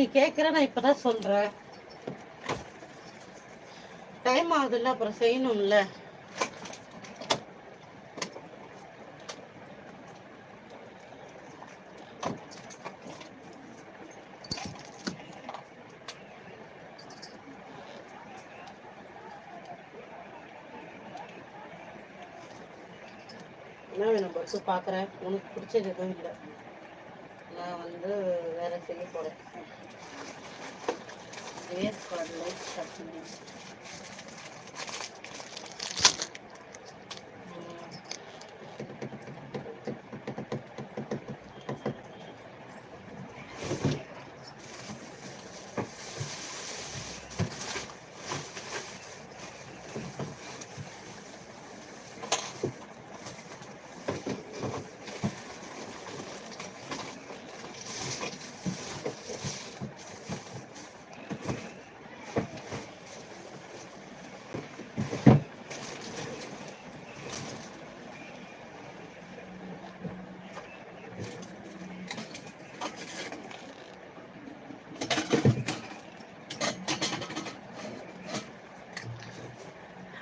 நீ கேட்குற நான் இப்பதான் சொல்றேன். டைம் ஆகுதுல்ல அப்புறம் செய்யணும்ல. என்ன வேணும் பட்டு பார்க்குறேன் உனக்கு பிடிச்சது எதுவும் இல்லை. நான் வந்து வேலை செய்ய போகிறேன் வேர்க்கடலை சட்னி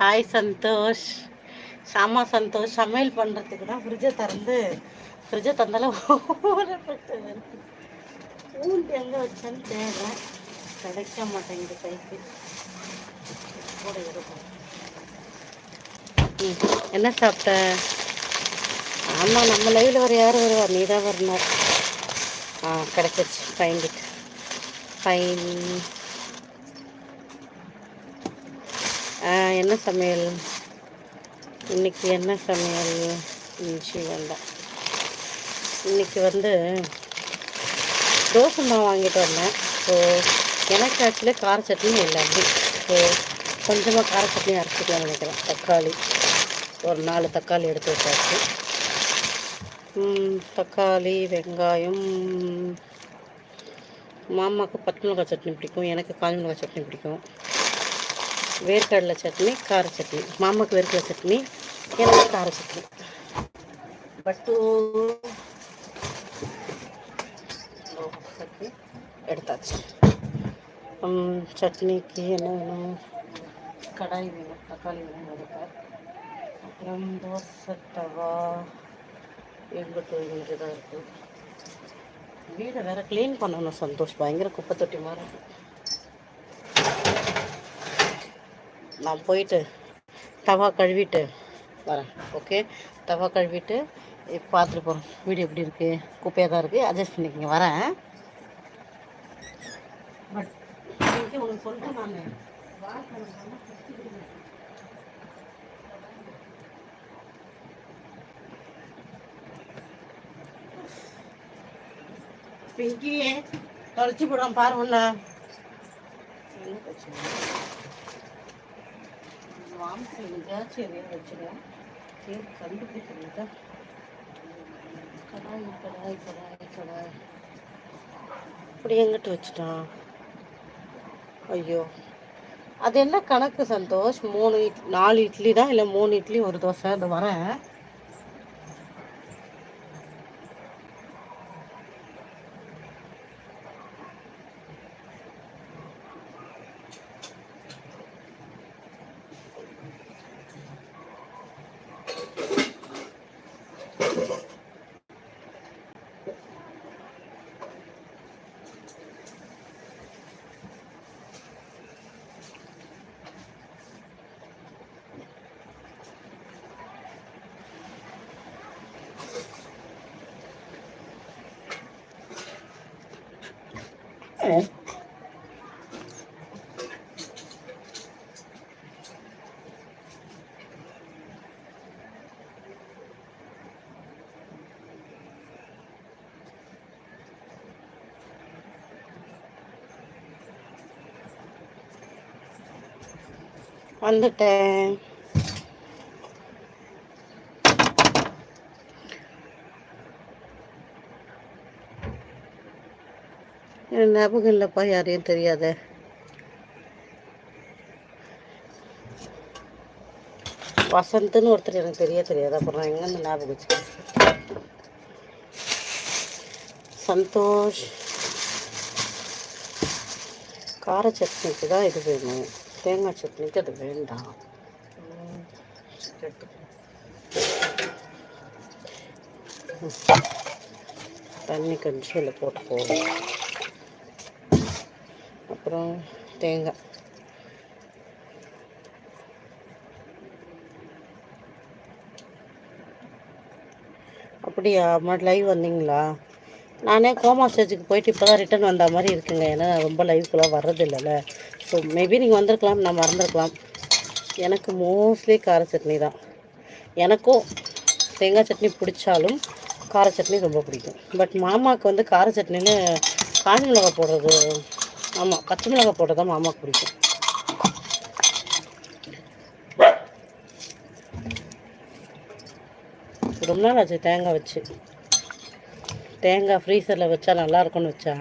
ஹாய் சந்தோஷ். சாமா சந்தோஷ். சமையல் பண்ணுறதுக்கு தான் ஃப்ரிட்ஜை திறந்து ஃப்ரிட்ஜை தந்தாலும் ஊறப்பட்டு வருது எங்கே வச்சேன்னு தேடுறேன் கிடைக்க மாட்டேங்குது கைக்கு கூட இருக்கும். ம், என்ன சாப்பிட்ட? ஆமாம் நம்ம லைவில் வர யார் வருவா? நீ தான் வரணும். ஆ கிடைச்சிச்சு ஃபைன் ஃபைன் என்ன சமையல்? இன்னைக்கு என்ன சமையல்? நினச்சி வேண்டாம் இன்னைக்கு வந்து தோசை மாவு வாங்கிட்டு வந்தேன். ஸோ எனக்கு ஆக்சுவலி கார சட்னி இல்லை ஸோ கொஞ்சமாக கார சட்னி அரைச்சிக்கலாம் நினைக்கிறேன். தக்காளி. ஒரு நாலு தக்காளி எடுத்து வச்சாச்சு. தக்காளி வெங்காயம். மாமாவுக்கு பச்சை மிளகாய் சட்னி பிடிக்கும். எனக்கு காஞ்சி மிளகாய் சட்னி பிடிக்கும். வேர்க்கடலை சட்னி கார சட்னி. மாமாக்கு வேர்க்கடலை சட்னி எனக்கு கார சட்னி. பட்டு சட்னி எடுத்தாச்சு. சட்னிக்கு என்ன வேணும்? கடாய் வேணும் தக்காளி வேணும் எடுத்தார் அப்புறம் தோசை தவா எங்கிட்ட இங்கே தான் இருக்குது வீடை வேறு க்ளீன் பண்ணணும் சந்தோஷ். பயங்கர குப்பை தொட்டி மாதிரி இருக்கு. நான் போயிட்டு தவா கழுவிட்டு வரேன் ஓகே தவா கழுவிட்டு பார்த்துட்டு போகிறோம் வீடு எப்படி இருக்குது குப்பையாக தான் இருக்குது அட்ஜஸ்ட் பண்ணிக்கங்க வரேன். பட் இன்னைக்கு உனக்கு சொல்லிட்டு நான் பிங்கியே தொலைச்சி போடுவான் பாரு ஒன்று எங்கேயாச்சும் எதையும் வச்சுருவேன் சரி கண்டுபிடிக்கிறதா கடாய் கடாய் கடாய் கடாய். இப்படி எங்கிட்ட வச்சுட்டான்? ஐயோ. அது என்ன கணக்கு சந்தோஷ்? மூணு இட் நாலு இட்லி தான் இல்லை மூணு இட்லி ஒரு தோசை? அது வரேன். வந்துட்டேன். எனக்கு ஞாபகம் இல்லைப்பா யாரையும் தெரியாத. வசந்த்னு ஒருத்தர் எனக்கு தெரிய தெரியாது. அப்புறம் நான் எங்கேருந்து ஞாபகம் வச்சுக்கேன் சந்தோஷ். கார சட்னிக்கு தான் இது வேணும். தேங்காய் சட்னிக்கு அது வேண்டாம். தண்ணி கொஞ்சம் இதில் போட்டு போடும் அப்புறம் தேங்காய். அப்படியா? அம்மா லைவ் வந்தீங்களா? நானே கோமா ஸ்டேஜுக்கு போயிட்டு இப்போ தான் ரிட்டர்ன் வந்த மாதிரி இருக்குங்க. ஏன்னா ரொம்ப லைவ்க்குலாம் வர்றது இல்லைல்ல ஸோ மேபி நீங்கள் வந்திருக்கலாம் நான் மறந்துருக்கலாம். எனக்கு மோஸ்ட்லி கார சட்னி தான். எனக்கும் தேங்காய் சட்னி பிடிச்சாலும் கார சட்னி ரொம்ப பிடிக்கும். பட் மாமாவுக்கு வந்து கார சட்னின்னு காஞ்சி மிளகா போடுறது ஆமாம் பச்சை மிளகாய் போடுறது தான் மாமாவுக்கு பிடிக்கும். ரொம்ப நாள் ஆச்சு தேங்காய் வச்சு. தேங்காய் ஃப்ரீசரில் வச்சா நல்லாயிருக்கும்னு வச்சா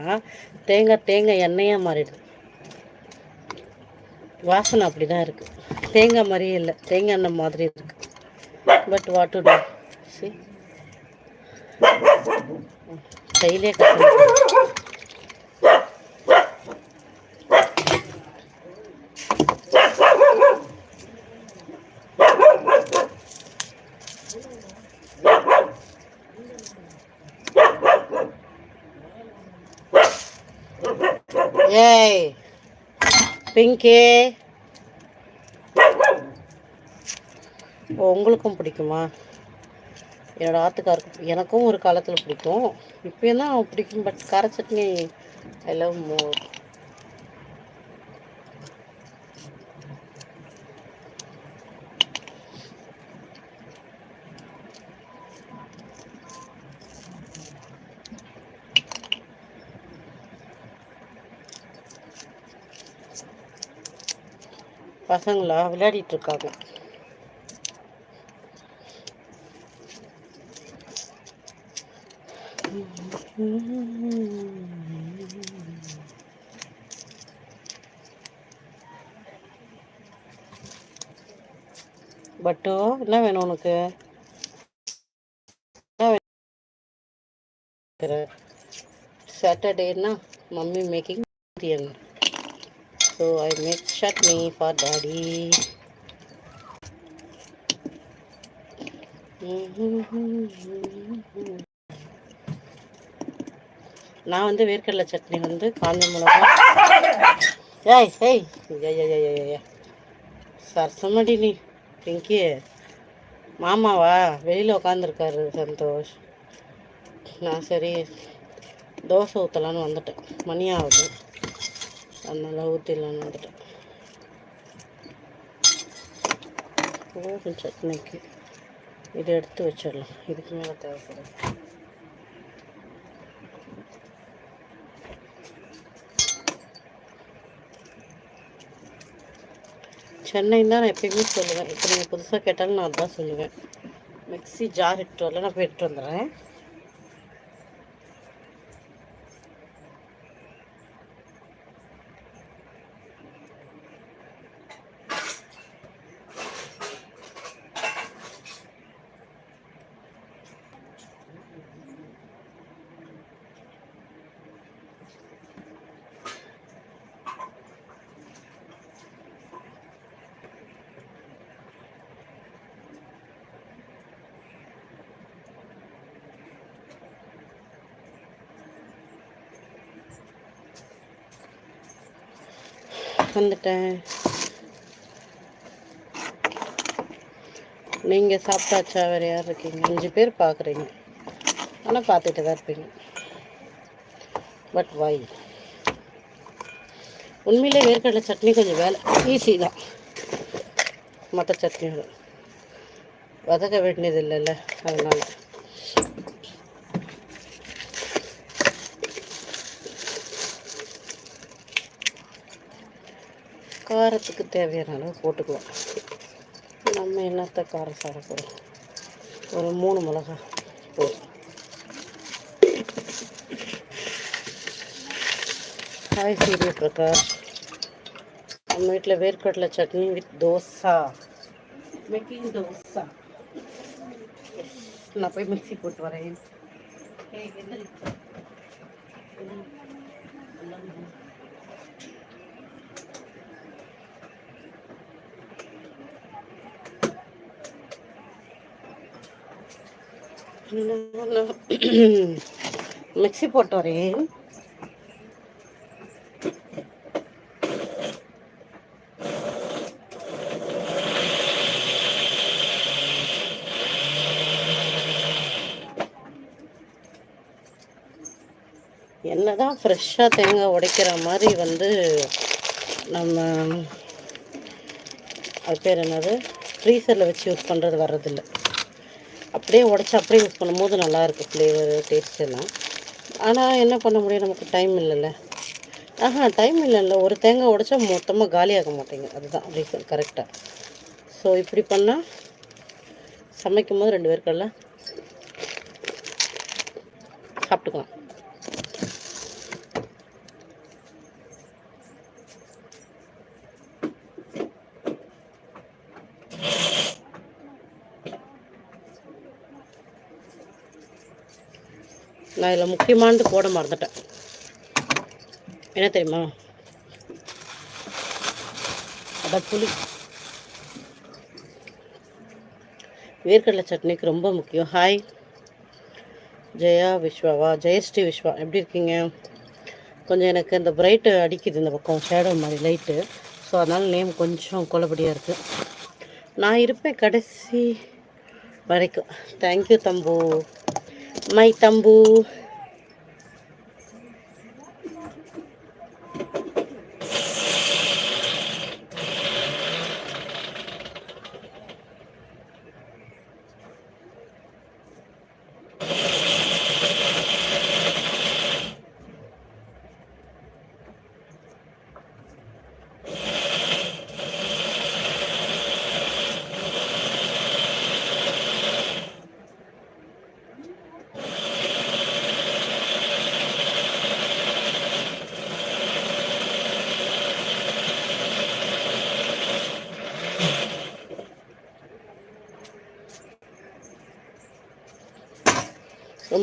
தேங்காய் தேங்காய் எண்ணெயாக மாறிடுது வாசனை அப்படி தான் இருக்குது தேங்காய் மாதிரியே இல்லை. தேங்காய் எண்ணெய் மாதிரி இருக்குது பட் வாட் டு டூ சி கையிலே கட்டணும் ஏய் பிங்கி. ஓ உங்களுக்கும் பிடிக்குமா? என்னோட ஆத்துக்காருக்கு எனக்கும் ஒரு காலத்தில் பிடிக்கும். இப்போயும் தான் பிடிக்கும் பட் கார சட்னி ஐ லவ் மோர் பசங்களா விளையாடிட்டு இருக்காங்க பட்டு என்ன வேணும் உனக்கு? என்ன வேணும் mummy making biryani so I make chutney for daddy நான் வந்து வேர்க்கடலை சட்னி வந்து காஞ்ச மிளகா. ஏய் ஏய் ஏய் சரசமடி நீ பிங்கி. மாமாவா? வெளியில் உட்காந்துருக்காரு சந்தோஷ். நான் சரி தோசை ஊற்றலான்னு வந்துட்டேன். மணி ஆகுது. அதனால் ஊற்றிடலான்னு வந்துட்டேன். போதும் சட்னிக்கு இதை எடுத்து வச்சிடலாம். இதுக்கு மேலே தேவைப்படும் சென்னை தான் நான் எப்பயுமே சொல்லுவேன். இப்போ நீங்கள் புதுசாக கேட்டாலும் நான் அதான் சொல்லுவேன். மிக்ஸி ஜார் எடுத்து வரல நான் போய் எடுத்து வந்துடுறேன். உட்காந்துட்டேன் நீங்கள் சாப்பிட்டாச்சா? வேறு யார் இருக்கீங்க? அஞ்சு பேர் பார்க்குறீங்க ஆனால் பார்த்துட்டு தான் இருப்பீங்க. பட் வை உண்மையிலே வேர்க்கடலை சட்னி கொஞ்சம் வேலை. ஈஸி தான். மற்ற சட்னியோட. வதக்க வேண்டியது இல்லைல்ல அதனால். காரத்துக்கு தேவையான அளவு போட்டுக்கலாம். நம்ம என்னத்த காரம் சாப்பிட போகிறோம் ஒரு மூணு மிளகா போதும். ஹாய் சூரிய பிரகாஷ். நம்ம வீட்டில் வேர்க்கடலை சட்னி வித் தோசா. மேக்கிங் தோசா. நான் போய் மிக்ஸி போட்டு வரேன். மிக்ஸி போட்டு வரேன். என்னதான் ஃப்ரெஷ்ஷாக தேங்காய் உடைக்கிற மாதிரி வந்து நம்ம அது பேர் என்னது? ஃப்ரீசரில் வச்சு யூஸ் பண்ணுறது வர்றதில்லை. அப்படியே உடச்சி அப்படியே யூஸ் பண்ணும்போது நல்லாயிருக்கு ஃப்ளேவர் டேஸ்ட் எல்லாம். ஆனால் என்ன பண்ண முடியும்? நமக்கு டைம் இல்லைல்ல. ஆஹா டைம் இல்லைல்ல. ஒரு தேங்காய் உடச்சா மொத்தமாக காலியாக மாட்டேங்க அதுதான் ரீசன் கரெக்டாக ஸோ இப்படி பண்ணால் சமைக்கும் போது ரெண்டு பேருக்கெல்லாம் சாப்பிட்டுக்கலாம். நான் இதில் முக்கியமானது போட மறந்துட்டேன். என்ன தெரியுமா? அட புளி. வேர்க்கடலை சட்னிக்கு ரொம்ப முக்கியம். ஹாய் ஜெயா விஸ்வாவா? ஜெயஸ்ரீ விஸ்வா எப்படி இருக்கீங்க? கொஞ்சம் எனக்கு இந்த பிரைட்டு அடிக்குது இந்த பக்கம் ஷேடோ மாதிரி லைட்டு ஸோ அதனால் நேம் கொஞ்சம் கொலபடியாக இருக்குது நான் இருப்பேன் கடைசி வரைக்கும். Thank you Thambu. மை தம்பு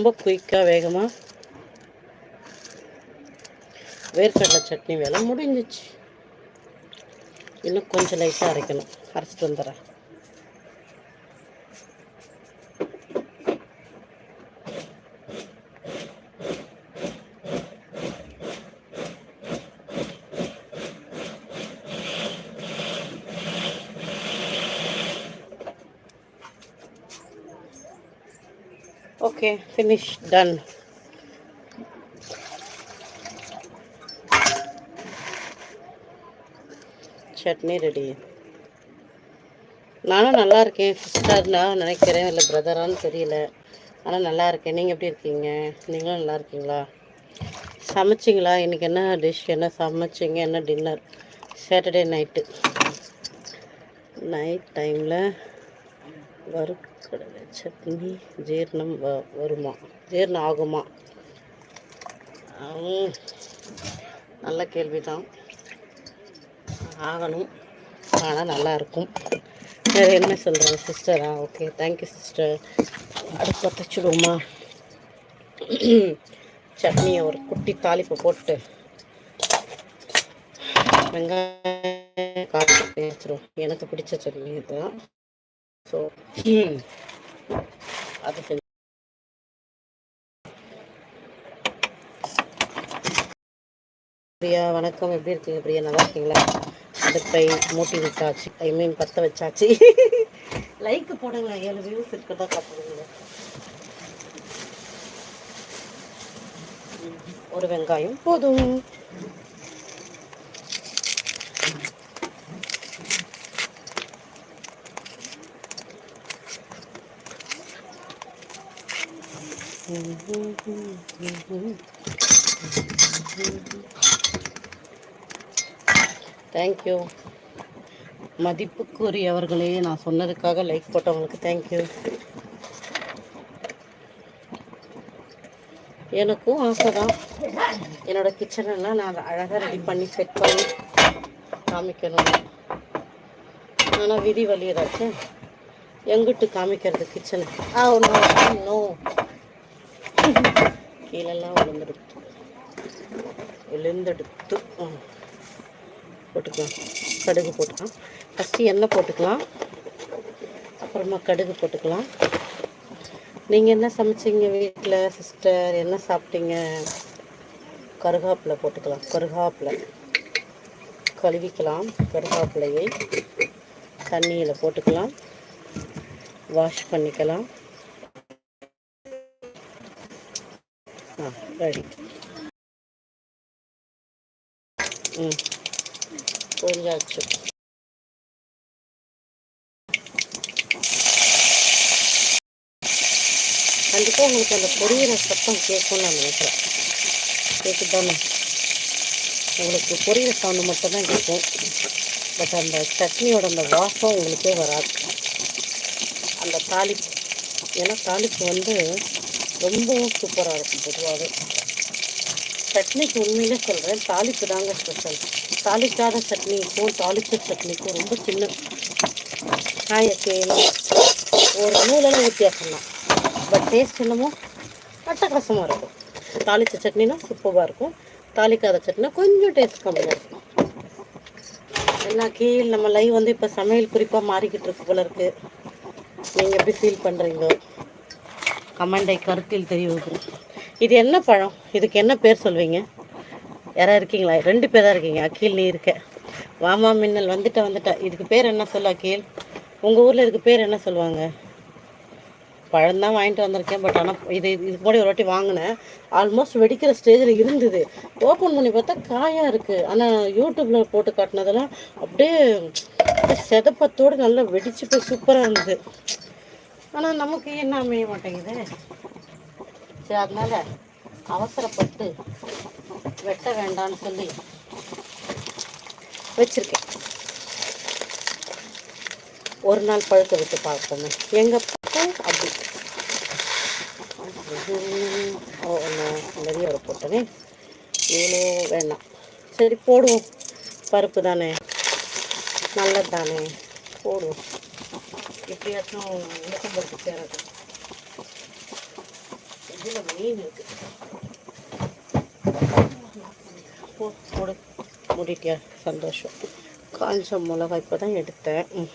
ரொம்ப குயிக்காக வேகமாக வேர்க்கடலை சட்னி வேலை முடிஞ்சிச்சு. இன்னும் கொஞ்சம் லைட்டாக அரைக்கணும். அரைச்சிட்டு வந்துடுறேன். Okay finish done chutney ready நானும் நல்லா இருக்கேன். சிஸ்டர்னா நினைக்கிறேன். இல்லை பிரதரான்னு தெரியல. ஆனால் நல்லா இருக்கேன். நீங்கள் எப்படி இருக்கீங்க? நீங்களும் நல்லா இருக்கீங்களா? சமைச்சிங்களா? இன்றைக்கி என்ன டிஷ் என்ன சமைச்சிங்க? என்ன டின்னர் சாட்டர்டே நைட்டு நைட் டைமில் வறுக்கடலை சட்னி ஜீரணம் வ வருமா? ஜீரணம் ஆகுமா? நல்ல கேள்வி தான் ஆகணும். ஆனால் நல்லா இருக்கும். வேறு என்ன சொல்கிறது சிஸ்டரா ஓகே தேங்க்யூ சிஸ்டர் அடுப்பு தச்சுடுவோமா சட்னியை ஒரு குட்டி தாளிப்பு போட்டு வெங்காயம் காய்ச்சி எனக்கு பிடிச்ச சட்னி இதுதான். ஸோ அது பிரியா வணக்கம். எப்படி இருக்கீங்க பிரியா? நல்லா இருக்கீங்களா? அடுப்பை மூட்டி விட்டாச்சு. ஐ மீன் பற்ற வச்சாச்சு. லைக் போடுங்க ஏழு வியூஸ் இருக்கதா காட்டுங்க ஒரு வெங்காயம் போதும். தேங்க்யூ மதிப்புக்குரியவர்களே நான் சொன்னதுக்காக லைக் போட்டவங்களுக்கு தேங்க்யூ எனக்கும் ஆசை தான் என்னோடய கிச்சனெல்லாம் நான் அழகாக ரெடி பண்ணி செட் பண்ணி காமிக்கணும். ஆனால் விதி வழி ஏதாச்சும் எங்கிட்டு காமிக்கிறது கிச்சனை ஆ ஒன்று நோ கீழெல்லாம் விழுந்துடுத்து. விழுந்தெடுத்து. போட்டுக்கலாம். கடுகு போட்டுக்கலாம். ஃபஸ்ட்டு எண்ணெய் போட்டுக்கலாம். அப்புறமா கடுகு போட்டுக்கலாம். நீங்கள் என்ன சமைச்சீங்க வீட்டில் சிஸ்டர் என்ன சாப்பிட்டீங்க? கருகாப்பில் போட்டுக்கலாம். கருகாப்பில். கழுவிக்கலாம். கருகாப்பிலையை தண்ணியில் போட்டுக்கலாம். வாஷ் பண்ணிக்கலாம். ரெடி ம் புரிஞ்சாச்சு கண்டிப்பாக உங்களுக்கு அந்த பொரியிற சத்தம் கேட்கும்னு நான் நினைக்கிறேன். கேட்குதானே உங்களுக்கு பொரியிற சவுண்டு மட்டும்தான் கேட்கும். பட் அந்த சட்னியோட அந்த வாசம் உங்களுக்கே வராது. அந்த தாளிப்பு ஏன்னா தாளிப்பு வந்து ரொம்பவும் சூப்பராக இருக்கும் பொதுவாகவே சட்னிக்கு உண்மையிலே சொல்கிறேன் தாளிப்பு தாங்க ஸ்பெஷல் தாளிக்காத சட்னிக்கும் தாளிச்ச சட்னிக்கும் ரொம்ப சின்ன காயக்கையிலும் ஒரு நூலில் வித்தியாசம் தான் பட் டேஸ்ட் என்னமோ அட்டகாசமாக இருக்கும். தாளிச்ச சட்னினா சூப்பராக இருக்கும். தாளிக்காத சட்னினா கொஞ்சம் டேஸ்ட் கம்மியாக இருக்கும். எல்லா கீழ் நம்ம லைவ் வந்து இப்போ சமையல் குறிப்பாக மாறிக்கிட்டு இருக்கு போல இருக்கு. நீங்கள் எப்படி ஃபீல் பண்ணுறீங்க கமெண்டை கருத்தில் தெரிவிக்கும் இது என்ன பழம்? இதுக்கு என்ன பேர் சொல்வீங்க? யாராவது இருக்கீங்களா? ரெண்டு பேர் தான் இருக்கீங்க. அக்கீல் நீ இருக்க. வாமா மின்னல். வந்துட்ட வந்துட்ட. இதுக்கு பேர் என்ன சொல்ல அக்கீல் உங்கள் ஊரில் இதுக்கு பேர் என்ன சொல்லுவாங்க? பழம் தான் வாங்கிட்டு வந்திருக்கேன் பட் ஆனால் இது இதுக்கு முன்னாடி ஒரு வாட்டி வாங்கினேன். ஆல்மோஸ்ட் வெடிக்கிற ஸ்டேஜில் இருந்தது. ஓப்பன் பண்ணி பார்த்தா காயாக இருக்குது ஆனால் யூடியூப்பில் போட்டு காட்டினதெல்லாம் அப்படியே அப்படியே செதப்பத்தோடு நல்லா வெடிச்சு போய் சூப்பராக இருந்தது. ஆனால் நமக்கு என்ன அமைய மாட்டேங்குது? சரி அதனால அவசரப்பட்டு வெட்ட வேண்டாம்னு சொல்லி வச்சிருக்கேன். ஒரு நாள் பழுக்க விட்டு பார்ப்போமே. எங்கள் பக்கம் அப்படி. ஓ நிறைய ஒரு போட்டனே இவ்வளோ வேண்டாம். சரி போடுவோம். பருப்பு தானே? நல்லது தானே? போடுவோம். எப்படியாச்சும் உளுத்தம் பருப்பு சேரட்டும். இதில் மீன் இருக்கு. போடு. மூடிட்டியா? சந்தோஷம். காஞ்ச மிளகாய் இப்போ தான் எடுத்தேன். ம்.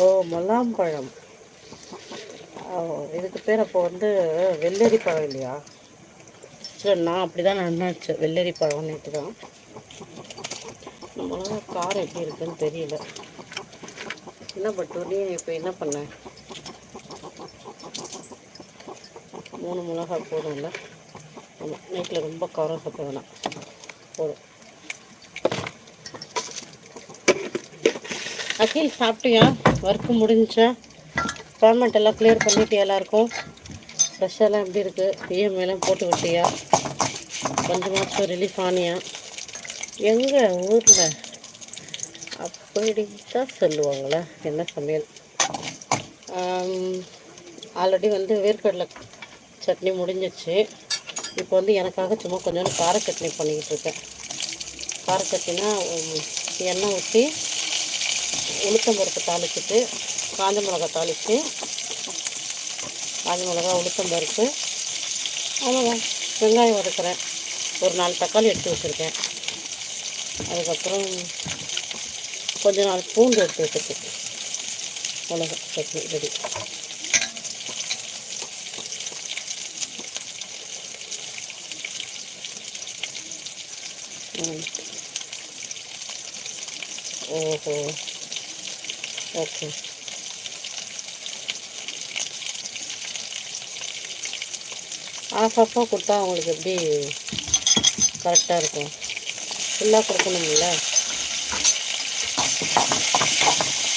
ஓ முலாம்பழம். ஓ இதுக்கு பேர் அப்போ வந்து வெள்ளரி பழம் இல்லையா? சரி நான் அப்படி தான் நினச்சேன். வெள்ளரி பழம்னுட்டு தான் இந்த மிளகா காரம் எப்படி இருக்குன்னு தெரியல. என்ன பட்டு நீ இப்போ என்ன பண்ண? மூணு மிளகா போதும்ல? ஆமாம் நைட்டில் ரொம்ப காரம் சாப்பிட வேணாம். போதும். அகில் சாப்பிட்டியா? ஒர்க்கு முடிஞ்சா பேமெண்ட் எல்லாம் கிளியர் பண்ணிட்டியா எல்லாருக்கும்? ஃப்ரெஷ்ஷெல்லாம் எப்படி இருக்குது இஎம்ஐலாம் போட்டு விட்டியா? கொஞ்சமாச்சும் ரிலீஃப் ஆனியா? எங்கள் ஊரில்? போயிடுச்சா சொல்லுவாங்களே என்ன சமையல்? ஆல்ரெடி வந்து வேர்க்கடலை சட்னி முடிஞ்சிச்சு. இப்போ வந்து எனக்காக சும்மா கொஞ்சோண்டு கார சட்னி பண்ணிக்கிட்டு இருக்கேன். கார சட்னினா எண்ணெய் ஊற்றி உளுத்தம் பருப்பு தாளிச்சிட்டு காஞ்ச மிளகா தாளித்து காஞ்ச மிளகா உளுத்தம் பருப்பு அவ்வளோதான் வெங்காயம் வதக்குறேன். ஒரு நாலு தக்காளி எடுத்து வச்சுருக்கேன். அதுக்கப்புறம் கொஞ்ச நாள் பூண்டு எடுத்து வச்சுருக்கு அவ்வளோதான் சட்னி ரெடி ம் ஓஹோ ஓகே ஆஃப் ஆஃபாக கொடுத்தா அவங்களுக்கு எப்படி கரெக்டாக இருக்கும் ஃபுல்லாக கொடுக்கணும்ல ハハハハ!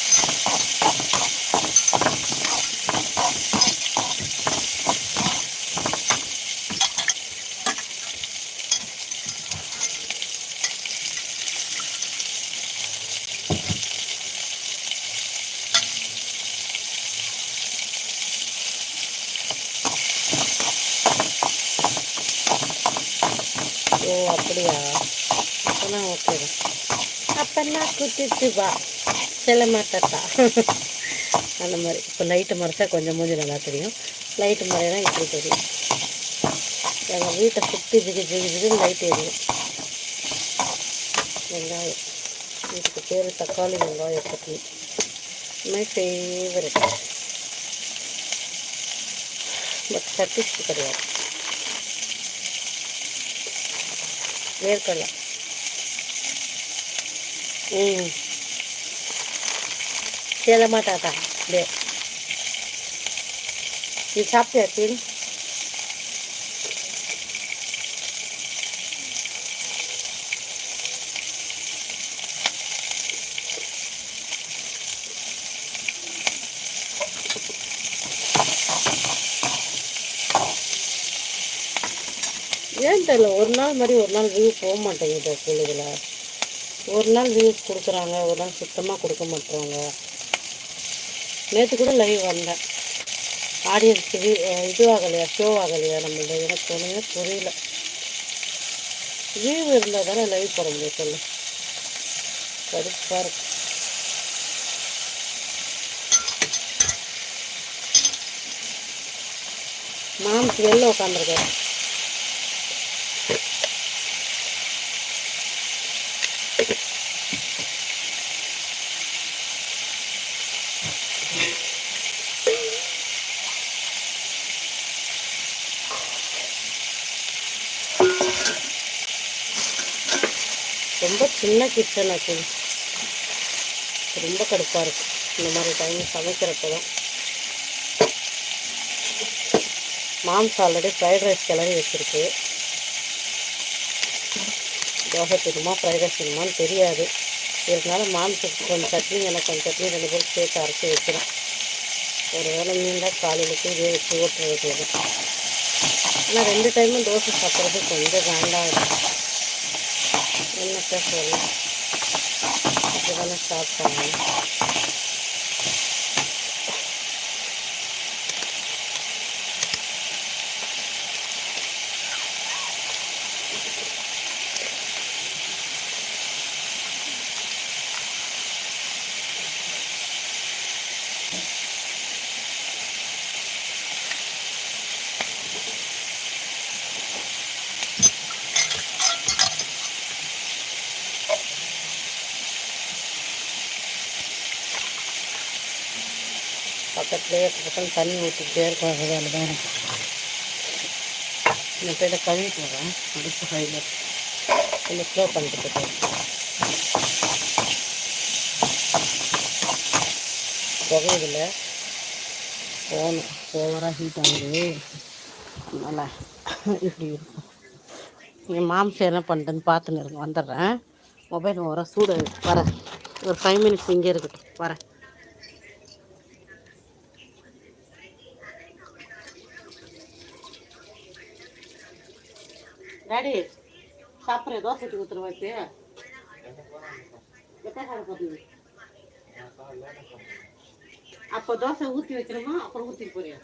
வா. செல்ல மாட்டாத்தா அந்த மாதிரி. இப்போ லைட்டு மறைச்சா கொஞ்சம் மூஞ்சி நல்லா தெரியும். லைட்டு மறையினா இப்படி தெரியும். எங்கள் வீட்டை சுற்றி ஜிகி ஜிகி ஜிகுன்னு லைட் எரியும் வெங்காயம். இதுக்கு பேர் தக்காளி வெங்காயம் சட்னி. மை ஃபேவரட் பட் சட்டிஸ்க்கு கிடையாது. வேர்க்கடலை. ம். சேதமா டே இது சாப்பிட்டியா தீன் ஏன் தெரியல ஒரு நாள் மாதிரி ஒரு நாள் வியூ போக மாட்டேங்குது குழுவில். ஒரு நாள் வியூஸ் கொடுக்குறாங்க ஒரு நாள் சுத்தமாக கொடுக்க மாட்டுறாங்க. நேற்று கூட லைவ் வந்தேன். ஆடியன்ஸ்க்கு இது ஆகலையா ஷோ ஆகலையா நம்மளோட? எனக்கு ஒன்றுமே புரியல. லீவ் இருந்தால் தானே லைவ் போட முடியும் சொல்லு. கடுப்பாக இருக்கும் மாம்ஸ் வெளில உட்காந்துருக்காரு ரொம்ப சின்ன கிச்சன் அது ரொம்ப கடுப்பாக இருக்கும் இந்த மாதிரி டைம் சமைக்கிறப்ப தான். மாம்ஸ் ஆல்ரெடி ஃப்ரைட் ரைஸ் கிளறி வச்சுருக்கு. தோசை திருமா ஃப்ரைட் ரைஸ் திருமான்னு தெரியாது. இருந்தாலும் மாம்ஸுக்கு கொஞ்சம் சட்னி எனக்கு கொஞ்சம் சட்னி ரெண்டு பேரும் சேர்த்து அரைச்சி வைக்கிறோம் ஒரு வேளை மீன் தான் காலையிலுக்கு இதே வச்சு ஓட்டு வைக்கிறது ஆனால் ரெண்டு டைமும் தோசை சாப்பிட்றது கொஞ்சம் வேண்டாம். இருக்கும் என்னத்த சொல்ல இதுதானே சாப்பிட்டாங்க பக்கத்துலேயே பக்கத்தில் தண்ணி ஊற்றிக்கிட்டே இருக்கும். அது வேலை தான் எனக்கு இந்த பேரை கழுவிட்டு வரேன். அடுப்பு ஃபைலில் கொஞ்சம் ஃப்ளோ பண்ணிட்டு போட்டேன் புகையுதில்ல போகணும். ஓவராக ஹீட் ஆகுது. நல்லா இப்படி இருக்கும். என் மாம்சம் என்ன பண்ணுறேன்னு பார்த்துன்னு இருங்க. வந்துடுறேன். மொபைல் ஓரம் சூடு வரேன். ஒரு ஃபைவ் மினிட்ஸ் இங்கே இருக்கட்டும். வரேன். டாடி சாப்பிட்ற தோசை ஊற்றி ஊற்றுருவா இப்போ அப்போ தோசை ஊற்றி வைக்கணுமா? அப்புறம் ஊற்றிட்டு போறியா?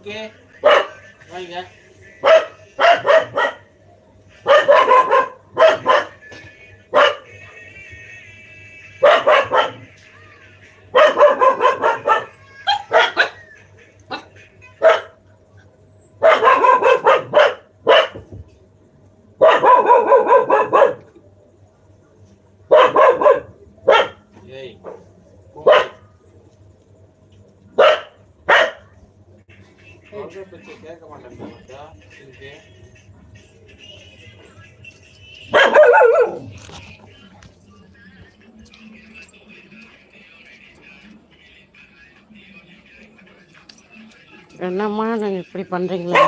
பிங்கி வாங்க என்னம்மா நீங்கள் இப்படி பண்ணுறீங்களா